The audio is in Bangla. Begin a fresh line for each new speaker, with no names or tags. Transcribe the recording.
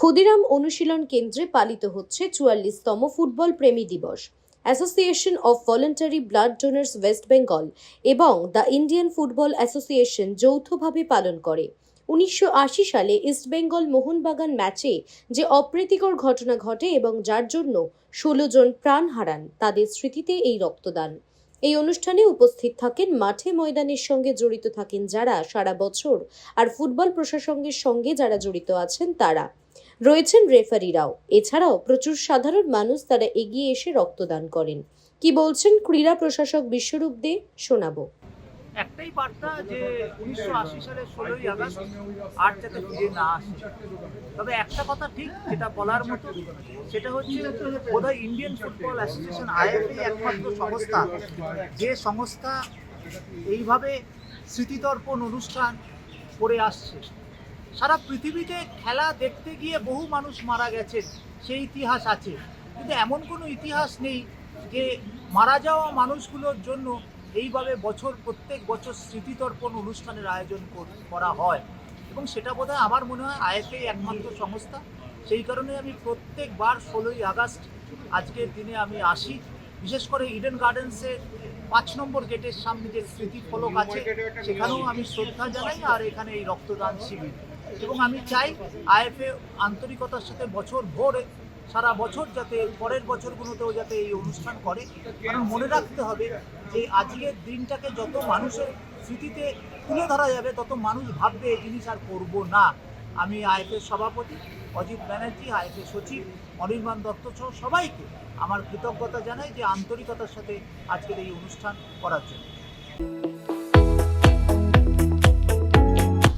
ক্ষুদিরাম অনুশীলন কেন্দ্রে পালিত হচ্ছে চুয়াল্লিশতম ফুটবল প্রেমী দিবস association of voluntary blood donors West Bengal এবং দ্য ইন্ডিয়ান ফুটবল অ্যাসোসিয়েশন যৌথভাবে পালন করে উনিশশো সালে ইস্টবেঙ্গল মোহনবাগান ম্যাচে যে অপ্রীতিকর ঘটনা ঘটে এবং যার জন্য ষোলো জন প্রাণ হারান তাদের স্মৃতিতে এই রক্তদান এই অনুষ্ঠানে উপস্থিত থাকেন মাঠে ময়দানের সঙ্গে জড়িত থাকেন যারা সারা বছর আর ফুটবল প্রশাসনের সঙ্গে যারা জড়িত আছেন তারা রয়েছেন রেফারিরাও এছাড়াও প্রচুর সাধারণ মানুষ তারা এগিয়ে এসে রক্তদান করেন কি বলছেন ক্রীড়া প্রশাসক বিশ্বরূপ দে শোনাবো
একটাই বার্তা যে উনিশশো আশি সালের ষোলোই আগস্ট আর যাতে ফিরে না আসে তবে একটা কথা ঠিক যেটা বলার মতো সেটা হচ্ছে বোধহয় ইন্ডিয়ান ফুটবল অ্যাসোসিয়েশন আইএফএ একমাত্র সংস্থা যে সংস্থা এইভাবে স্মৃতিতর্পণ অনুষ্ঠান করে আসছে সারা পৃথিবীতে খেলা দেখতে গিয়ে বহু মানুষ মারা গেছেন সেই ইতিহাস আছে কিন্তু এমন কোনো ইতিহাস নেই যে মারা যাওয়া মানুষগুলোর জন্য এইভাবে বছর প্রত্যেক বছর স্মৃতিতর্পণ অনুষ্ঠানের আয়োজন করা হয় এবং সেটা বোধহয় আমার মনে হয় আয়কেই একমাত্র সংস্থা সেই কারণে আমি প্রত্যেকবার ষোলোই আগস্ট আজকের দিনে আমি আসি বিশেষ করে ইডেন গার্ডেন্সে পাঁচ নম্বর গেটের সামনে যে স্মৃতি ফলক আছে সেখানেও আমি শ্রদ্ধা জানাই আর এখানে এই রক্তদান শিবির এবং আমি চাই আইএফএ আন্তরিকতার সাথে বছর ভোর সারা বছর যাতে পরের বছরগুলোতেও যাতে এই অনুষ্ঠান করে কারণ মনে রাখতে হবে যে আজকের দিনটাকে যত মানুষের স্মৃতিতে তুলে ধরা যাবে তত মানুষ ভাববে এই জিনিস আর করব না আমি আইএফের সভাপতি অজিত ব্যানার্জি আইএফের সচিব অনির্বাণ দত্ত সহ সবাইকে আমার কৃতজ্ঞতা জানাই যে আন্তরিকতার সাথে আজকের এই অনুষ্ঠান করার জন্য